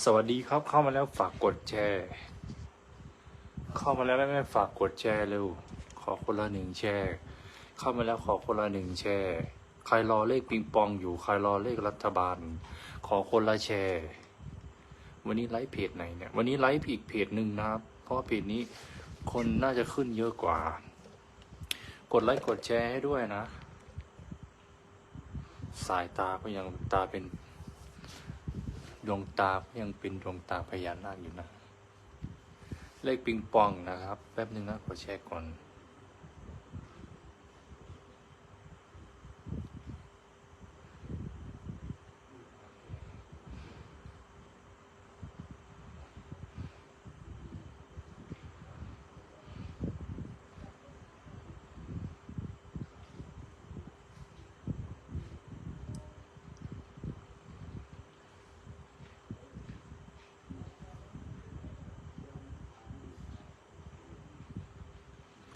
สวัสดีครับเข้ามาแล้วฝากกดแชร์ เข้ามาแล้วแม่ฝากกดแชร์เร็ว ขอคนละหนึ่งแชร์ เข้ามาแล้วขอคนละหนึ่งแชร์ ใครรอเลขปิงปองอยู่ใครรอเลขรัฐบาล ขอคนละแชร์ วันนี้ไลฟ์เพจไหนเนี่ย วันนี้ไลฟ์อีกเพจหนึ่งนะครับ เพราะเพจนี้คนน่าจะขึ้นเยอะกว่า กดไลค์กดแชร์ให้ด้วยนะ สายตาก็ยังตาเป็น ดวงตายังเป็นดวงตาพญานาคอยู่นะ เลขปิงปองนะครับ แป๊บนึงนะขอแชร์ก่อน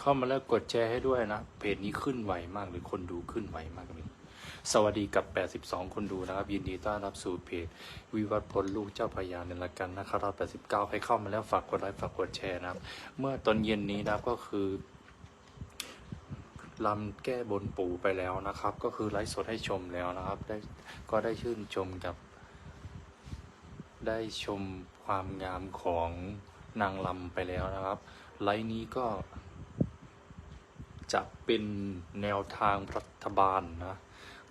เข้ามาแล้วกดแชร์ให้ด้วยนะ เพจนี้ขึ้นไวมากเลยคนดูขึ้นไวมากเลยสวัสดีกับ 82 คนดูนะครับ ยินดีต้อนรับสู่เพจ วิวัฒน์พลลูกเจ้าพญาในละกันนะครับ 89ให้เข้ามาแล้วฝากกดไลค์ฝากกดแชร์นะครับ เมื่อตอนเย็นนี้นะครับก็คือลำแก้บนปู่ไปแล้วนะครับ ก็คือไลฟ์สดให้ชมแล้วนะครับได้ก็ได้ชื่นชมกับ ได้ชมความงามของนางลำไปแล้วนะครับ ไลฟ์นี้ก็ จะเป็นแนวทางรัฐบาลนะ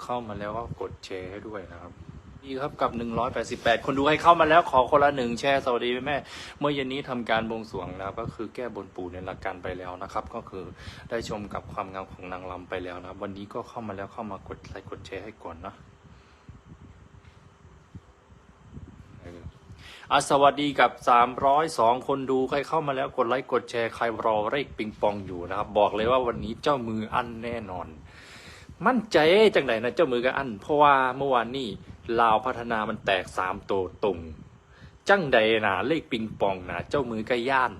เข้ามาแล้วก็กดแชร์ให้ด้วยนะครับดีครับกับ 188 คนดูให้เข้ามาแล้วขอคนละหนึ่งแชร์สวัสดีแม่ เมื่อเย็นนี้ทำการบวงสรวงนะครับก็คือแก้บนปู่ในหลักการไปแล้วนะครับ ก็คือได้ชมกับความงามของนางลำไปแล้วนะ วันนี้ก็เข้ามาแล้วเข้ามากดไลค์กดแชร์ให้ก่อนนะเออ อะสวัสดีกับ 302 คนดูใครเข้ามาแล้วกดไลค์กดแชร์ใครรอเลขปิงปองอยู่นะครับ บอกเลยว่าวันนี้เจ้ามืออันแน่นอน มั่นใจจังไหนนะเจ้ามือก็อัน เพราะว่าเมื่อวานนี้ลาวพัฒนามันแตกสามตัวตรงจังใดนะเลขปิงปองนะเจ้ามือก็ย่าน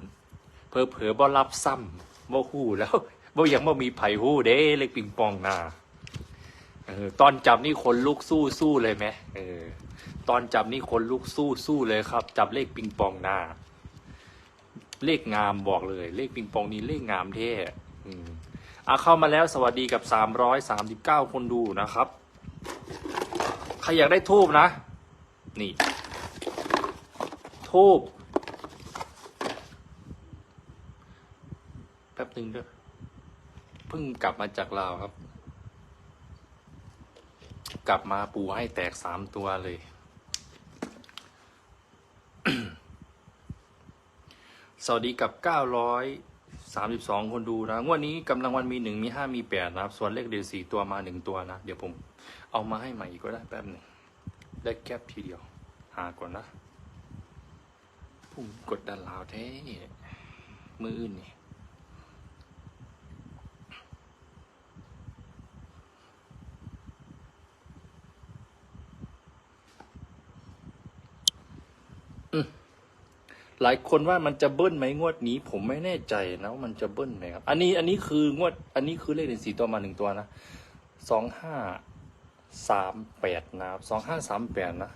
เพอเพอๆบ่รับซ้ำบ่ฮู้แล้วบ่ยังบ่มีไผฮู้เด้เลขปิงปองนะเออตอนจับนี่คนลุกสู้สู้เลยไหมเออ ตอนจับนี่คนลุกสู้สู้เลยครับ จับเลขปิงปองหน้า เลขงามบอกเลย เลขปิงปองนี่เลขงามเท่อืมอะเข้ามาแล้วสวัสดีกับ 339 คนดูนะครับ ใครอยากได้ทูบนะ นี่ ทูบแป๊บหนึ่งด้วยเพิ่งกลับมาจากลาวครับ กลับมาปูให้แตกสามตัวเลย สวัสดีกับ 932 คนดูนะงวดนี้กำลังวันมีหนึ่งมีห้ามีแปดนะครับ ส่วนเลขเดือนสี่ตัวมาหนึ่งตัวนะ เดี๋ยวผมเอามาให้ใหม่อีกก็ได้แป๊บหนึ่งได้แคปทีเดียว หาก่อนนะ ผมกดดันลาวแท้มืออื่นนี่ หลายคนว่ามันจะเบิ้ลไหมงวดนี้ ผมไม่แน่ใจนะว่ามันจะเบิ้ลไหมครับ อันนี้อันนี้คืองวด อันนี้คือเลขเด่นสีตัวมาหนึ่งตัวนะสองห้าสามแปดนะครับสองห้าสามแปดนะ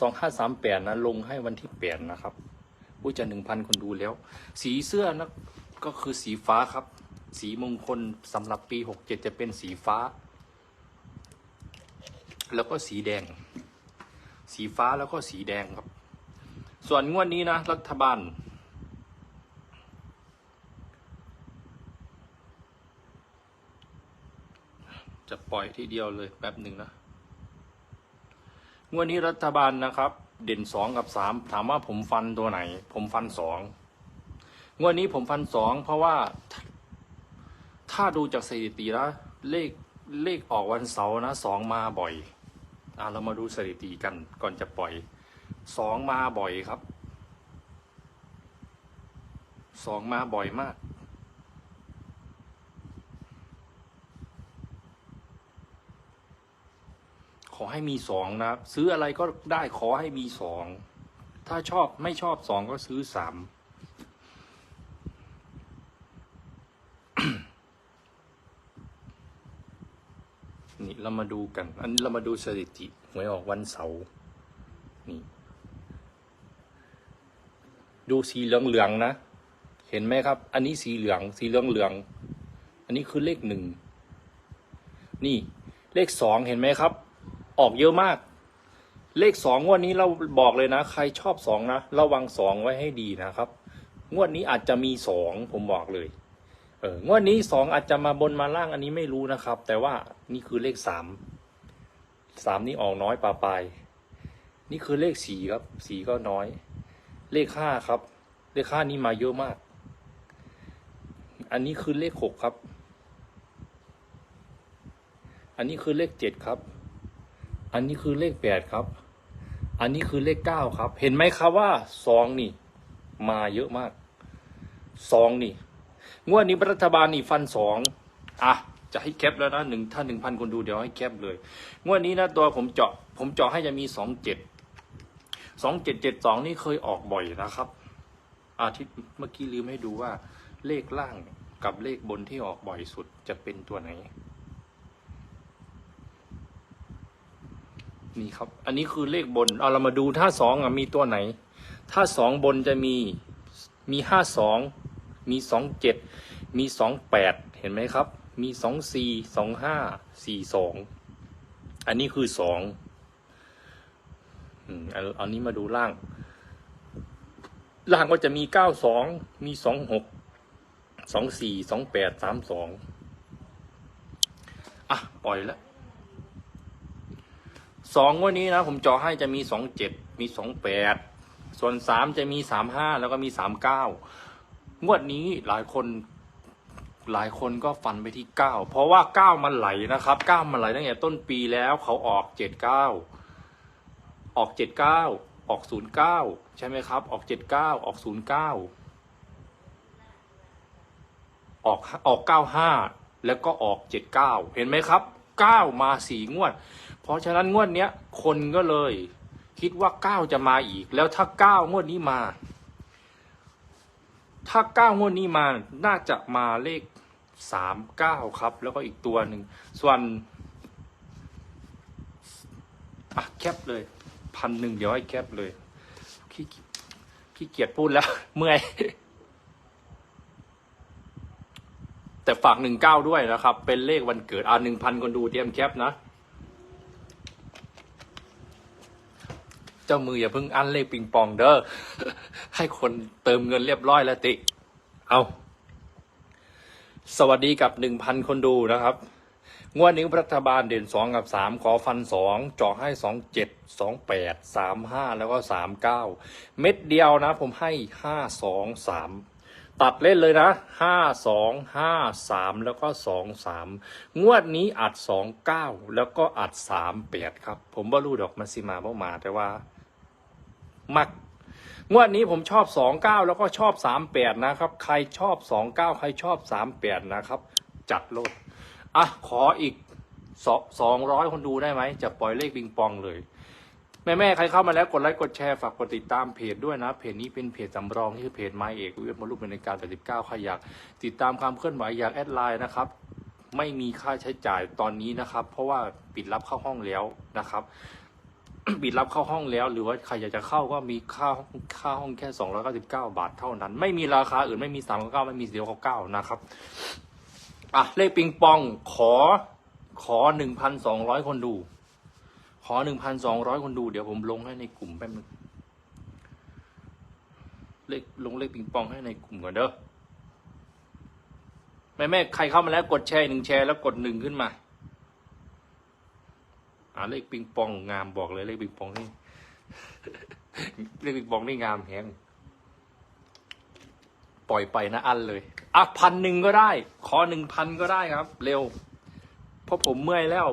สองห้าสามแปดนะ ลงให้วันที่แปดนะครับอุ้ยจะหนึ่งพันคนดูแล้ว สีเสื้อนะก็คือสีฟ้าครับ สีมงคลสำหรับปีหกเจ็ดจะเป็นสีฟ้า แล้วก็สีแดง สีฟ้าแล้วก็สีแดงครับ ส่วนงวดนี้นะ รัฐบาล จะปล่อยทีเดียวเลยแป๊บหนึ่งนะ งวดนี้รัฐบาลนะครับ เด่นสองกับสามถามว่าผมฟันตัวไหน ผมฟันสองงวดนี้ผมฟันสองเพราะว่า ถ้าดูจากสถิติแล้วเลขเลขออกวันเสาร์นะสองมาบ่อยอะเรามาดูสถิติกันก่อนจะปล่อย สองมาบ่อยครับ สองมาบ่อยมาก ขอให้มีสองนะครับ ซื้ออะไรก็ได้ขอให้มีสอง ถ้าชอบไม่ชอบสองก็ซื้อสามนี่เรามาดูกัน อันนี้เรามาดูสถิติหวยออกวันเสาร์นี่ ดูสีเหลืองเหลืองๆนะ เห็นไหมครับ อันนี้สีเหลือง สีเหลืองเหลืองๆอันนี้คือเลขหนึ่ง นี่เลขสองเห็นไหมครับ ออกเยอะมาก เลขสองงวดนี้เราบอกเลยนะ ใครชอบสองนะระวังสองไว้ให้ดีนะครับ งวดนี้อาจจะมีสองผมบอกเลย เอองวดนี้สองอาจจะมาบนมาล่างอันนี้ไม่รู้นะครับ แต่ว่านี่คือเลขสามสามนี่ออกน้อยปลาปลายนี่คือเลขสี่ครับ สี่ก็น้อย เลขห้าครับ เลขห้านี่มาเยอะมาก อันนี้คือเลขหกครับ อันนี้คือเลขเจ็ดครับ อันนี้คือเลขแปดครับ อันนี้คือเลขเก้าครับ เห็นไหมครับว่าสองนี่ มาเยอะมากสองนี่ งวดนี้รัฐบาลนี่ฟันสองอะจะให้แคปแล้วนะหนึ่งถ้าหนึ่งพันคนดูเดี๋ยวให้แคปเลย งวดนี้นะตัวผมเจาะ ผมเจาะให้จะมีสองเจ็ด สองเจ็ดเจ็ดสองนี่เคยออกบ่อยนะครับ อาทิตย์เมื่อกี้ลืมให้ดูว่า เลขล่างกับเลขบนที่ออกบ่อยสุดจะเป็นตัวไหน นี่ครับ อันนี้คือเลขบน เอาเรามาดูถ้าสองมีตัวไหน ถ้าสองบนจะมีมีห้าสองมีสองเจ็ดมีสองแปดเห็นไหมครับ มีสองสี่สองห้าสี่สองอันนี้คือสอง อืมเอาเอานี้มาดูล่าง ล่างก็จะมีเก้าสองมีสองหกสองสี่สองแปดสามสองอะ ปล่อยแล้วสองวันนี้นะ ผมจาะให้จะมีสองเจ็ดมีสองแปดส่วนสามจะมีสามห้าแล้วก็มีสามเก้างวดนี้หลายคนหลายคนก็ฟันไปที่เก้าเพราะว่าเก้ามันไหลนะครับเก้ามันไหลตั้งแต่ต้นปีแล้วเขาออกเจ็ดเก้า ออกเจ็ดเก้าออกศูนย์เก้าใช่ไหมครับ ออกเจ็ดเก้าออกศูนย์เก้าออกออกเก้าห้าแล้วก็ออกเจ็ดเก้าเห็นไหมครับเก้ามาสี่งวด เพราะฉะนั้นงวดเนี้ยคนก็เลย คิดว่าเก้าจะมาอีก แล้วถ้าเก้างวดนี้มา ถ้าเก้างวดนี้มา น่าจะมาเลขสามเก้าครับ แล้วก็อีกตัวหนึ่ง ส่วนอะแคปเลย พันหนึ่งเดี๋ยวให้แคปเลยขี้ขี้เกียจพูดแล้ว เมื่อย แต่ฝากหนึ่งเก้าด้วยนะครับ เป็นเลขวันเกิดอ่าหนึ่งพันคนดูเตรียมแคปนะ เจ้ามืออย่าเพิ่งอันเลขปิงปองเด้อให้คนเติมเงินเรียบร้อยแล้วติ เอาสวัสดีกับหนึ่งพันคนดูนะครับ งวดนี้รัฐบาลเด่นสองกับสามขอฟันสองเจาะให้สองเจ็ดสองแปดสามห้าแล้วก็สามเก้าเม็ดเดียวนะผมให้ห้าสองสามตัดเล่นเลยนะห้าสองห้าสามแล้วก็สองสามงวดนี้อัดสองเก้าแล้วก็อัดสามแปดครับ ผมว่ารู้ดอกมันสิมาเพราะมาแต่ว่า มักงวดนี้ผมชอบสองเก้าแล้วก็ชอบสามแปดนะครับ ใครชอบสองเก้าใครชอบสามแปดนะครับ จัดโลด อะขออีกสองร้อยคนดูได้ไหมจะปล่อยเลขปิงปองเลย แม่แม่ๆใครเข้ามาแล้วกดไลค์กดแชร์ฝากกดติดตามเพจด้วยนะ เพจนี้เป็นเพจสำรองที่คือเพจไม้เอกเวทมรุกเป็นในการ89ใครอยาก ติดตามความเคลื่อนไหวอยากแอดไลน์นะครับไม่มีค่าใช้จ่ายตอนนี้นะครับ เพราะว่าปิดรับเข้าห้องแล้วนะครับปิดรับเข้าห้องแล้ว หรือว่าใครอยากจะเข้าก็มีค่าค่าห้องแค่ 299 บาทเท่านั้น ไม่มีราคาอื่นไม่มี399ไม่มี499นะครับ อะเลขปิงปองขอขอ1,200คนดู ขอ1,200คนดู เดี๋ยวผมลงให้ในกลุ่มแป๊บนึงเลขลงเลขปิงปองให้ในกลุ่มก่อนเด้อแม่แม่ใครเข้ามาแล้วกดแชร์หนึ่งแชร์แล้วกดหนึ่งขึ้นมาอ่าเลขปิงปองงามบอกเลยเลขปิงปองนี่เลขปิงปองนี่งามแฮง ปล่อยไปนะอันเลยอะพันหนึ่งก็ได้ ขอหนึ่งพันก็ได้ครับ เร็ว เพราะผมเมื่อยแล้ว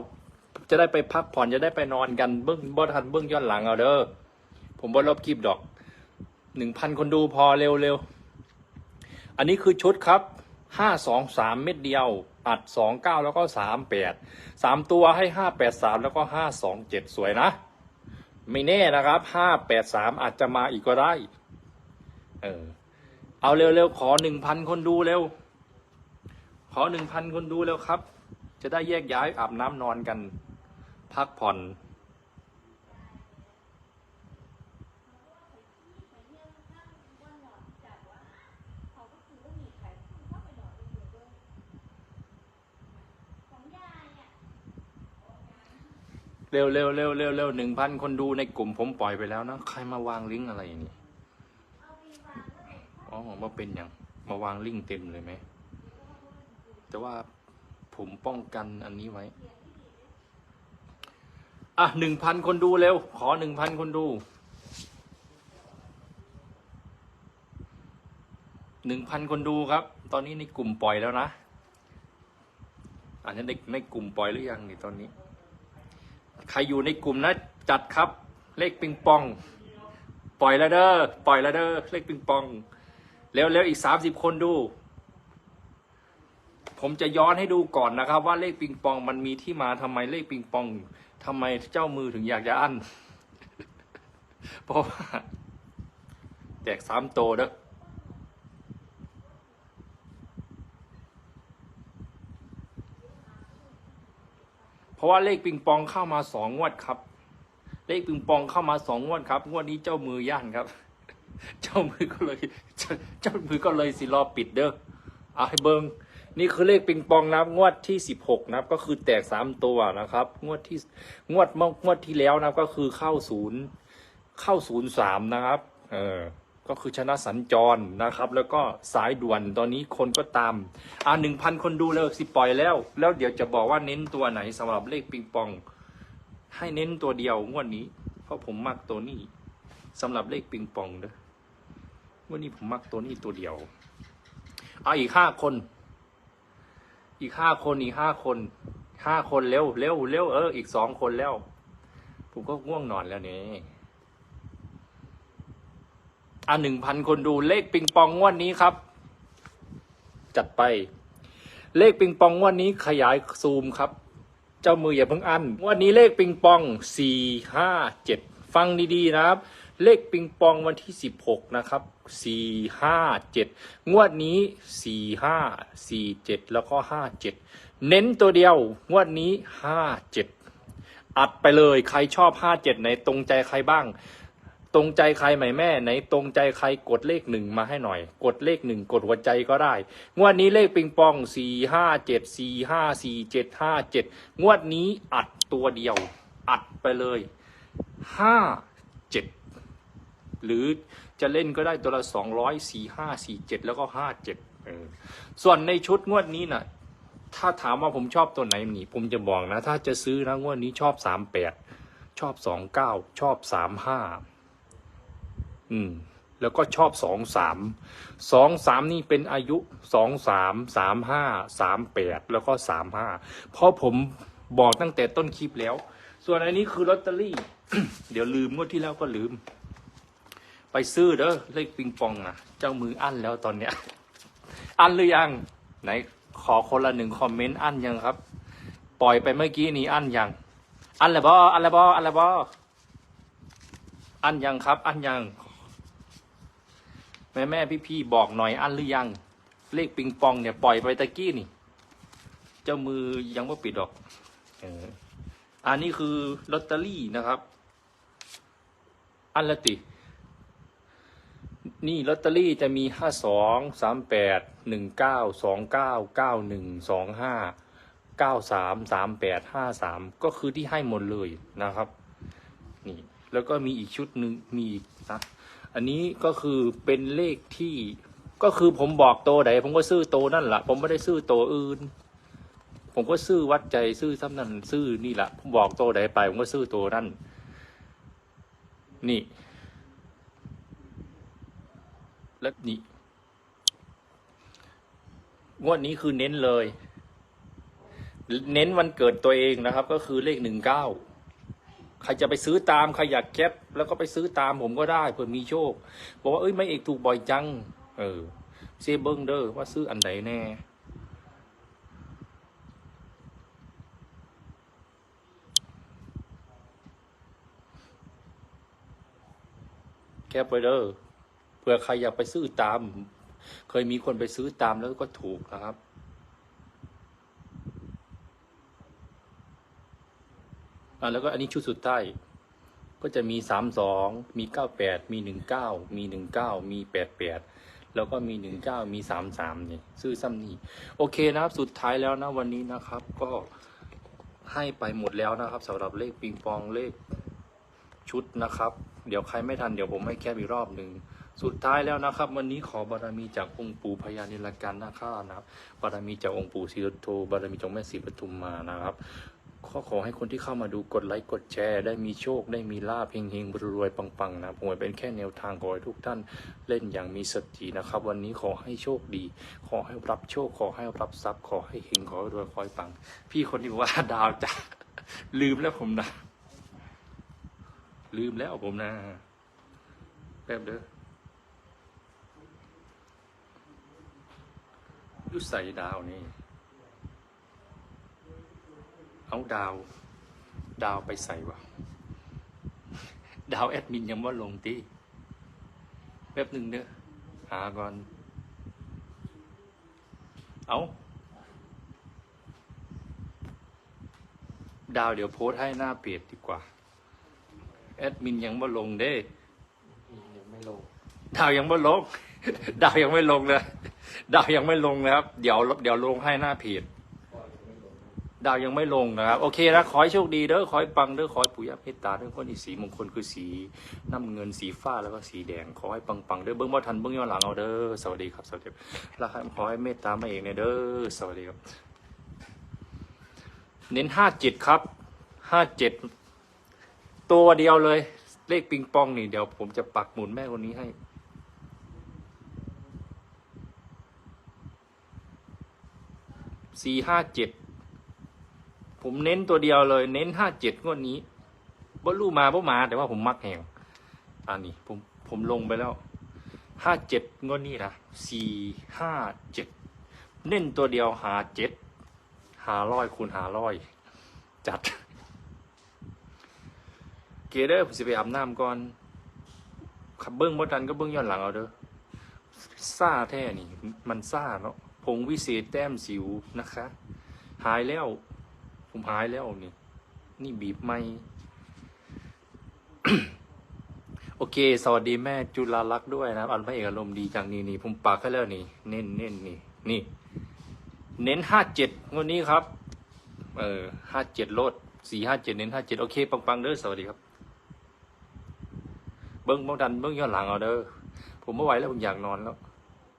จะได้ไปพักผ่อนจะได้ไปนอนกันเบื้องบ่ทันเบื้องย้อนหลังเอาเด้อผมบ่ลบคลิปดอกหนึ่งพันคนดูพอเร็วเร็วอันนี้คือชุดครับห้าสองสามเม็ดเดียว อัดสองเก้าแล้วก็สามแปดสามตัวให้ห้าแปดสามแล้วก็ห้าสองเจ็ดสวยนะ ไม่แน่นะครับห้าแปดสามอาจจะมาอีกก็ได้ เออ เอาเร็วๆขอหนึ่งพันคนดูเร็ว ขอหนึ่งพันคนดูแล้วครับ จะได้แยกย้ายอาบน้ำนอนกัน พักผ่อน เร็วเร็วเเร็วเหนึ่งพันคนดูในกลุ่มผมปล่อยไปแล้วนะ ใครมาวางลิงก์อะไรนี่ มาเป็นอย่างมาวางลิงเต็มเลยไหม แต่ว่าผมป้องกันอันนี้ไว้ อะหนึ่งพันคนดูเร็ว ขอหนึ่งพันคนดูหนึ่งพันคนดูครับ ตอนนี้ในกลุ่มปล่อยแล้วนะอันนี้ในในกลุ่มปล่อยหรือยังนี่ตอนนี้ ใครอยู่ในกลุ่มนะจัดครับ เลขปิงปอง ปล่อยแล้วเด้อปล่อยแล้วเด้อเลขปิงปอง เร็วเร็วอีกสามสิบคนดู ผมจะย้อนให้ดูก่อนนะครับ ว่าเลขปิงปองมันมีที่มาทำไมเลขปิงปองทำไมเจ้ามือถึงอยากจะอั้นเพราะว่าแจกสามโตเด้อเพราะว่าเลขปิงปองเข้ามาสองงวดครับ เลขปิงปองเข้ามาสองงวดครับ งวดนี้เจ้ามือย่านครับ เจ้ามือก็เลย เจ้ามือก็เลยสิรอปิดเด้อเอาให้เบิงนี่คือเลขปิงปองนับงวดที่สิบหกนับก็คือแตกสามตัวนะครับ งวดที่งวดเมื่องวดที่แล้วนับก็คือเข้าศูนย์เข้าศูนย์สามนะครับ เออก็คือชนะสัญจรนะครับ แล้วก็สายด่วนตอนนี้คนก็ตาม อ่าหนึ่งพันคนดูเลยสิปล่อยแล้ว แล้วเดี๋ยวจะบอกว่าเน้นตัวไหนสำหรับเลขปิงปอง ให้เน้นตัวเดียวงวดนี้ เพราะผมมักตัวนี้สำหรับเลขปิงปองเด้อ วดนี้ผมมักตัวนี้ตัวเดียว เอาอีกห้าคน อีกห้าคนอีกห้าคนห้าคนเร็วเร็วเร็วเอออีกสองคนแล้ว ผมก็ง่วงนอนแล้วเนี่ยอะหนึ่งพันคนดูเลขปิงปองงวดนี้ครับ จัดไป เลขปิงปองงวดนี้ขยายซูมครับ เจ้ามืออย่าเพิ่งอันงวันนี้เลขปิงปองสี่ห้าเจ็ดฟังดีๆนะครับ เลขปิงปองวันที่สิบหกนะครับสี่ห้าเจ็ดงวดนี้สี่ห้าสี่เจ็ดแล้วก็ห้าเจ็ดเน้นตัวเดียว งวดนี้ห้าเจ็ดอัดไปเลยใครชอบห้าเจ็ดไหนตรงใจใครบ้าง ตรงใจใครไหมแม่ไหนตรงใจใครกดเลขหนึ่งมาให้หน่อย กดเลขหนึ่งกดหัวใจก็ได้ งวดนี้เลขปิงปองสี่ห้าเจ็ดสี่ห้าสี่เจ็ดห้าเจ็ดงวดนี้อัดตัวเดียว อัดไปเลยห้า หรือจะเล่นก็ได้ตัวละสองร้อยสี่ห้าสี่เจ็ดแล้วก็ห้าเจ็ดส่วนในชุดงวดนี้น่ะ ถ้าถามว่าผมชอบตัวไหนนี่ ผมจะบอกนะ ถ้าจะซื้อนะงวดนี้ชอบสามแปดชอบสองเก้าชอบสามห้าอืม แล้วก็ชอบสองสามสองสามนี่เป็นอายุสองสามสามห้าสามแปดแล้วก็สามห้าเพราะผมบอกตั้งแต่ต้นคลิปแล้ว ส่วนอันนี้คือลอตเตอรี่ เดี๋ยวลืมงวดที่แล้วก็ลืม ไปซื้อเด้อเลขปิงปองนะเจ้ามืออั้นแล้วตอนเนี้ย อั้นหรือยัง ไหนขอคนละหนึ่งคอมเมนต์อั้นยังครับ ปล่อยไปเมื่อกี้นี้อั้นยัง อั้นแล้วบออั้นแล้วบออั้นแล้วบออั้นยังครับ อั้นยัง แม่แม่พี่พี่บอกหน่อยอันหรือยัง เลขปิงปองเนี่ยปล่อยไปตะกี้นี่ เจ้ามือยังไม่ปิดดอกอออันนี้คือลอตเตอรี่นะครับ อันละติ นี่ลอตเตอรี่จะมีห้าสองสามแปดหนึ่งเก้าสองเก้าเก้าหนึ่งสองห้าเก้าสามสามแปดห้าสามก็คือที่ให้หมดเลยนะครับ นี่แล้วก็มีอีกชุดหนึ่งมีอีกนะอันนี้ก็คือเป็นเลขที่ก็คือผมบอกโตไหนผมก็ซื้อโตนั่นแหละผมไม่ได้ซื้อโตอื่น ผมก็ซื้อวัดใจซื้อซ้ำนั่นซื้อนี่แหละผมบอกโตไหนไป ผมก็ซื้อโตนั่น นี่ และนี่งวดนี้คือเน้นเลย เน้นวันเกิดตัวเองนะครับ ก็คือเลขหนึ่งเก้าใครจะไปซื้อตามใครอยากแคปแล้วก็ไปซื้อตามผมก็ได้เผื่อมีโชคบอกว่าเอ้ยไม่เอกถูกบ่อยจัง เออเซเบิงเด้อว่าซื้ออันไหนแน่แคปไปเด้อเผื่อใครอยากไปซื้อตาม เคยมีคนไปซื้อตามแล้วก็ถูกนะครับ แล้วก็อันนี้ชุดสุดท้าย ก็จะมีสามสองมีเก้าแปดมีหนึ่งเก้ามีหนึ่งเก้ามีแปดแปดแล้วก็มีหนึ่งเก้ามีสามสามเนี่ยซื้อซ้ำนี่โอเคนะครับ สุดท้ายแล้วนะวันนี้นะครับ ก็ให้ไปหมดแล้วนะครับสำหรับเลขปิงปองเลขชุดนะครับ เดี๋ยวใครไม่ทันเดี๋ยวผมให้แคปอีกรอบหนึ่ง สุดท้ายแล้วนะครับ วันนี้ขอบารมีจากองค์ปู่พญานิลการนาครานะครับบารมีจากองค์ปู่ศรีสุโธบารมีจากแม่ศรีปทุมมานะครับขอขอให้คนที่เข้ามาดูกดไลค์กดแชร์ ได้มีโชคได้มีลาภเฮงๆรวยๆปังๆนะผมเป็นแค่แนวทางขอให้ทุกท่านเล่นอย่างมีสตินะครับ วันนี้ขอให้โชคดี ขอให้รับโชค ขอให้รับทรัพย์ ขอให้เฮงขอให้รวยขอให้ปัง พี่คนที่บอกว่าดาวจ้ะลืมแล้วผมนะ ลืมแล้วผมนะ แป๊บเด้อ ยุใส่ดาวนี่ เอาดาว ดาวไปใส่วะดาวแอดมินยังว่าลงตีแป๊บหนึ่งเด้อหาก่อน เอาดาวเดี๋ยวโพสต์ให้หน้าเพจดีกว่า แอดมินยังว่าลงเด้ยังไม่ลง ดาวยังไม่ลง ดาวยังไม่ลงเลย ดาวยังไม่ลงนะครับ เดี๋ยวเดี๋ยวลงให้หน้าเพจก็ยังไม่ลงดาวยังไม่ลงนะครับ โอเคนะขอให้โชคดีเด้อขอให้ปังเด้อขอให้ปู่ย่าเมตตาเด้อคนที่สีมงคลคือสีน้ำเงินสีฟ้าแล้วก็สีแดงขอให้ปังปังๆเด้อเบิ้องบ่ทันเบิ้องย้อนหลังเอาเด้อสวัสดีครับสวัสดีครับขอให้เมตตามาเองเนี่ยเด้อสวัสดีครับ เน้นห้าเจ็ดครับห้าเจ็ดตัวเดียวเลย เลขปิงปองนี่เดี๋ยวผมจะปักหมุนแม่คนนี้ให้ ห้าเจ็ดผมเน้นตัวเดียวเลย เน้นห้าเจ็ดงวดนี้บ่รู้มาบ่มา แต่ว่าผมมักแหงอันนี้ผมผมลงไปแล้วห้าเจ็ดงวดนี้นะสี่ห้าเจ็ดเน้นตัวเดียวหาเจ็ดหาร้อยคูณหาร้อยจัด เกเดอร์ผมสิไปอาบน้ำก่อนขับเบิ้งบ่ทันก็เบิ้งย้อนหลังเอาเด้อซ่าแท้นี่ มันซ่าเนาะ ผงวิเศษแต้มสิวนะคะ หายแล้ว ผมหายแล้วนี่นี่บีบไม่โอเค สวัสดีแม่จุฬาลักษ์ด้วยนะครับ อันพระเอกอารมณ์ดีจังนี่นี่ผมปากให้แล้วนี่ เน้นเน้นนี่นี่ เน้นห้าเจ็ดงวดนี้ครับ เออห้าเจ็ดโลดสี่ห้าเจ็ดเน้นห้าเจ็ดโอเค ปังปังเด้อสวัสดีครับ เบิ้งบ้งดันเบิ้งย้อนหลังเอาเด้อผมไม่ไหวแล้วผมอยากนอนแล้ว